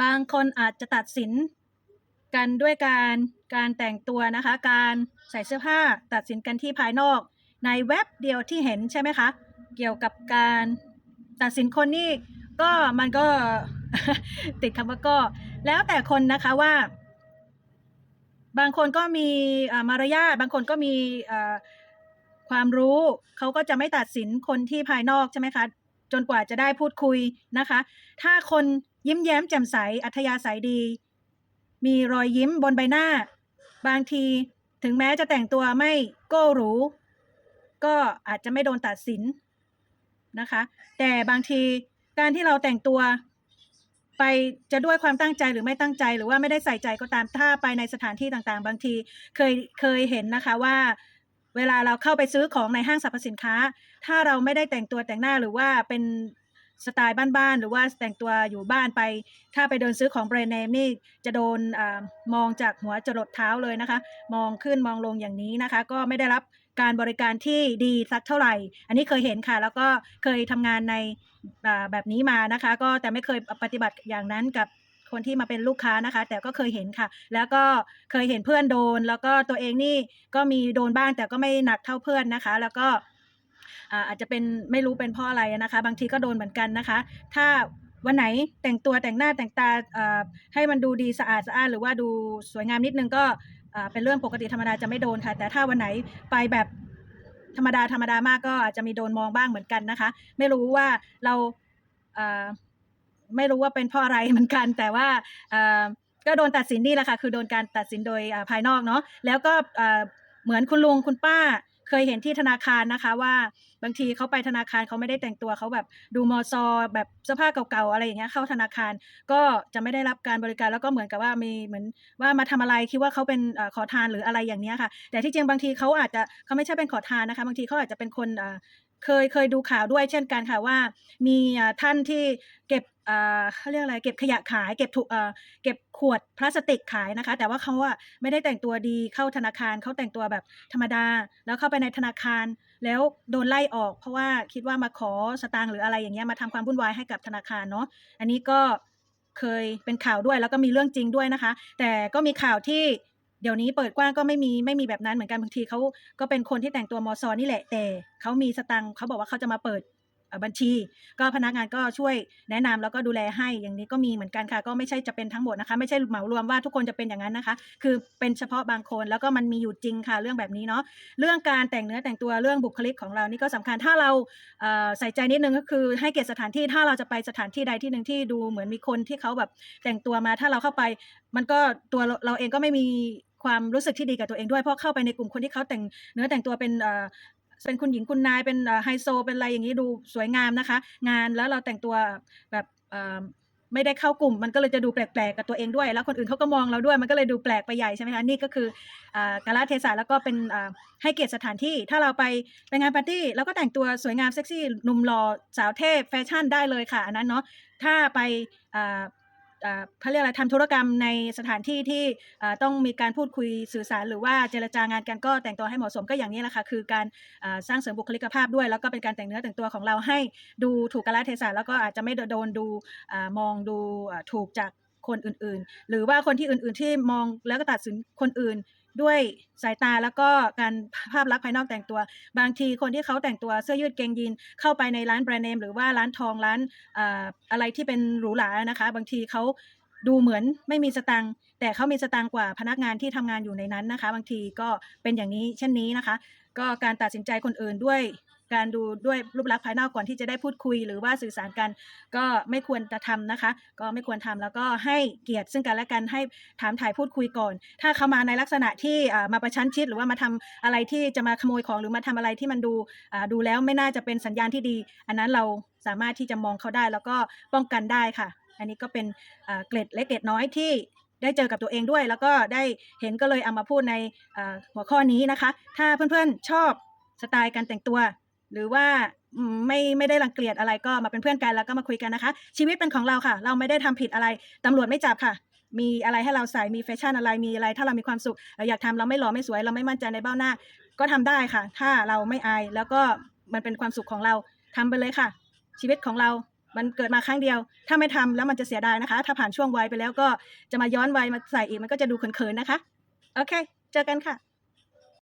บางคนอาจจะตัดสินกันด้วยการการแต่งตัวนะคะ การใส่เสื้อผ้าตัดสินกันที่ภายนอก ในเว็บเดียวที่เห็นใช่ไหมคะ เกี่ยวกับการตัดสินคนนี่ก็มันก็ติดคำว่าก็ แล้วแต่คนนะคะว่า บางคนก็มีมารยาทบางคนก็มีความรู้เขาก็จะไม่ตัดสินคนที่ภายนอกใช่ไหมคะ จนกว่าจะได้พูดคุยนะคะ ถ้าคนยิ้มแย้มแจ่มใสอัธยาศัยดี มีรอยยิ้มบนใบหน้า บางทีถึงแม้จะแต่งตัวไม่โก้หรูก็อาจจะไม่โดนตัดสินนะคะ แต่บางทีการที่เราแต่งตัวไปจะด้วยความตั้งใจหรือไม่ตั้งใจ หรือว่าไม่ได้ใส่ใจก็ตามถ้าไปในสถานที่ต่างๆ บางทีเคยเคยเห็นนะคะว่า เวลาเราเข้าไปซื้อของในห้างสรรพสินค้า ถ้าเราไม่ได้แต่งตัวแต่งหน้าหรือว่าเป็นสไตล์บ้านๆหรือว่าแต่งตัวอยู่บ้านไป ถ้าไปเดินซื้อของแบรนด์เนมนี่จะโดนอามองจากหัวจรดเท้าเลยนะคะ มองขึ้นมองลงอย่างนี้นะคะ ก็ไม่ได้รับการบริการที่ดีสักเท่าไหร่ อันนี้เคยเห็นค่ะ แล้วก็เคยทำงานในอ่าแบบนี้มานะคะ ก็แต่ไม่เคยปฏิบัติอย่างนั้นกับ คนที่มาเป็นลูกค้านะคะ แต่ก็เคยเห็นค่ะ แล้วก็เคยเห็นเพื่อนโดน แล้วก็ตัวเองนี่ก็มีโดนบ้างแต่ก็ไม่หนักเท่าเพื่อนนะคะ แล้วก็อาจจะเป็นไม่รู้เป็นเพราะอะไรนะคะ บางทีก็โดนเหมือนกันนะคะ ถ้าวันไหนแต่งตัวแต่งหน้าแต่งตาให้มันดูดีสะอาดสะอานหรือว่าดูสวยงามนิดนึงก็เป็นเรื่องปกติธรรมดาจะไม่โดนค่ะ แต่ถ้าวันไหนไปแบบธรรมดาธรรมดามากก็อาจจะมีโดนมองบ้างเหมือนกันนะคะ ไม่รู้ว่าเราอ่า ไม่รู้ว่าเป็นเพราะอะไรเหมือนกัน แต่ว่าก็โดนตัดสินนี่แหละค่ะ คือโดนการตัดสินโดยภายนอกเนาะแล้วก็เหมือนคุณลุงคุณป้าเคยเห็นที่ธนาคารนะคะว่าบางทีเขาไปธนาคารเขาไม่ได้แต่งตัวเขาแบบดูมอซอแบบเสื้อผ้าเก่าๆอะไรอย่างเงี้ยเข้าธนาคารก็จะไม่ได้รับการบริการแล้วก็เหมือนกับว่ามีเหมือนว่ามาทำอะไรคิดว่าเขาเป็นขอทานหรืออะไรอย่างเนี้ยค่ะ แต่ที่จริงบางทีเขาอาจจะเขาไม่ใช่เป็นขอทานนะคะบางทีเขาอาจจะเป็นคนเคยเคยดูข่าวด้วยเช่นกันค่ะว่า มีท่านที่เก็บ เขาเรียกอะไร เก็บขยะขาย เก็บถุเอ่อเก็บขวดพลาสติกขายนะคะ แต่ว่าเขาอะไม่ได้แต่งตัวดีเข้าธนาคารเขาแต่งตัวแบบธรรมดา แล้วเข้าไปในธนาคาร แล้วโดนไล่ออก เพราะว่าคิดว่ามาขอสตางค์หรืออะไรอย่างเงี้ยมาทำความวุ่นวายให้กับธนาคารเนาะ อันนี้ก็เคยเป็นข่าวด้วยแล้วก็มีเรื่องจริงด้วยนะคะ แต่ก็มีข่าวที่เดี๋ยวนี้เปิดกว้างก็ไม่มีไม่มีแบบนั้นเหมือนกันบางทีเขาก็เป็นคนที่แต่งตัวมอซอนี่แหละแต่เขามีสตังค์เขาบอกว่าเขาจะมาเปิด บัญชี ก็พนักงานก็ช่วยแนะนำแล้วก็ดูแลให้อย่างนี้ก็มีเหมือนกันค่ะ ก็ไม่ใช่จะเป็นทั้งหมดนะคะ ไม่ใช่เหมารวมว่าทุกคนจะเป็นอย่างนั้นนะคะ คือเป็นเฉพาะบางคนแล้วก็มันมีอยู่จริงค่ะเรื่องแบบนี้เนาะเรื่องการแต่งเนื้อแต่งตัวเรื่องบุคลิกของเรานี่ก็สำคัญถ้าเราเใส่ใจนิดนึงก็คือให้เกียรติสถานที่ถ้าเราจะไปสถานที่ใดที่หนึ่งที่ดูเหมือนมีคนที่เขาแบบแต่งตัวมาถ้าเราเข้าไป มันก็ตัวเราเองก็ไม่มีความรู้สึกที่ดีกับตัวเองด้วยเพราะเข้าไปในกลุ่มคนที่เขาแต่งเนื้อแต่งตัวเป็น เป็นคุณหญิงคุณนายเป็นไฮโซเป็นอะไรอย่างนี้ดูสวยงามนะคะ งานแล้วเราแต่งตัวแบบไม่ได้เข้ากลุ่มมันก็เลยจะดูแปลกๆกับตัวเองด้วย แล้วคนอื่นเขาก็มองเราด้วยมันก็เลยดูแปลกไปใหญ่ใช่ไหมคะนี่ก็คืออ่ากาลเทศะแล้วก็เป็นให้เกียรติสถานที่ ถ้าเราไปไปงานปาร์ตี้เราก็แต่งตัวสวยงามเซ็กซี่หนุ่มหล่อสาวเทพแฟชั่นได้เลยค่ะอันนั้นเนาะถ้าไป เขาเรียกอะไรทำธุรกรรมในสถานที่ที่ต้องมีการพูดคุยสื่อสาร หรือว่าเจรจางานกันก็แต่งตัวให้เหมาะสมก็อย่างนี้แหละค่ะคือการสร้างเสริมบุคลิกภาพด้วย แล้วก็เป็นการแต่งเนื้อแต่งตัวของเราให้ดูถูกกาลเทศะแล้วก็อาจจะไม่โดนดูมองดูถูกจากคนอื่นๆ หรือว่าคนที่อื่นๆที่มองแล้วก็ตัดสินคนอื่น ด้วยสายตาแล้วก็การภาพลักษณ์ภายนอกแต่งตัว บางทีคนที่เขาแต่งตัวเสื้อยืดเกงยีนเข้าไปในร้านแบรนด์เนมหรือว่าร้านทองร้านอะไรที่เป็นหรูหรานะคะ บางทีเขาดูเหมือนไม่มีสตังค์แต่เขามีสตังค์กว่าพนักงานที่ทำงานอยู่ในนั้นนะคะ บางทีก็เป็นอย่างนี้เช่นนี้นะคะ ก็การตัดสินใจคนอื่นด้วย การดูด้วยรูปลักษณ์ภายนอกก่อนที่จะได้พูดคุย หรือว่าสื่อสารกันก็ไม่ควรจะทำนะคะ ก็ไม่ควรทำแล้วก็ให้เกียรติซึ่งกันและกันให้ถามถ่ายพูดคุยก่อน ถ้าเขามาในลักษณะที่มาประชันชิด หรือว่ามาทำอะไรที่จะมาขโมยของหรือมาทำอะไรที่มันดูดูแล้วไม่น่าจะเป็นสัญญาณที่ดี อันนั้นเราสามารถที่จะมองเขาได้ แล้วก็ป้องกันได้ค่ะ อันนี้ก็เป็นเกร็ดเล็กเกร็ดน้อยที่ได้เจอกับตัวเองด้วย แล้วก็ได้เห็นก็เลยเอามาพูดในหัวข้อนี้นะคะ ถ้าเพื่อนๆชอบสไตล์การแต่งตัว หรือว่าไม่ไม่ได้รังเกียจอะไรก็มาเป็นเพื่อนกันแล้วก็มาคุยกันนะคะ ชีวิตเป็นของเราค่ะ เราไม่ได้ทำผิดอะไรตำรวจไม่จับค่ะ มีอะไรให้เราใส่มีแฟชั่นอะไรมีอะไร ถ้าเรามีความสุขเราอยากทำเราไม่หล่อไม่สวย เราไม่มั่นใจในเบ้าหน้า ก็ทำได้ค่ะ ถ้าเราไม่อายแล้วก็มันเป็นความสุขของเราทำไปเลยค่ะ ชีวิตของเรามันเกิดมาครั้งเดียว ถ้าไม่ทำแล้วมันจะเสียดายนะคะ ถ้าผ่านช่วงวัยไปแล้วก็จะมาย้อนวัยมาใส่อีกมันก็จะดูเขินๆนะคะ โอเค เจอกันค่ะ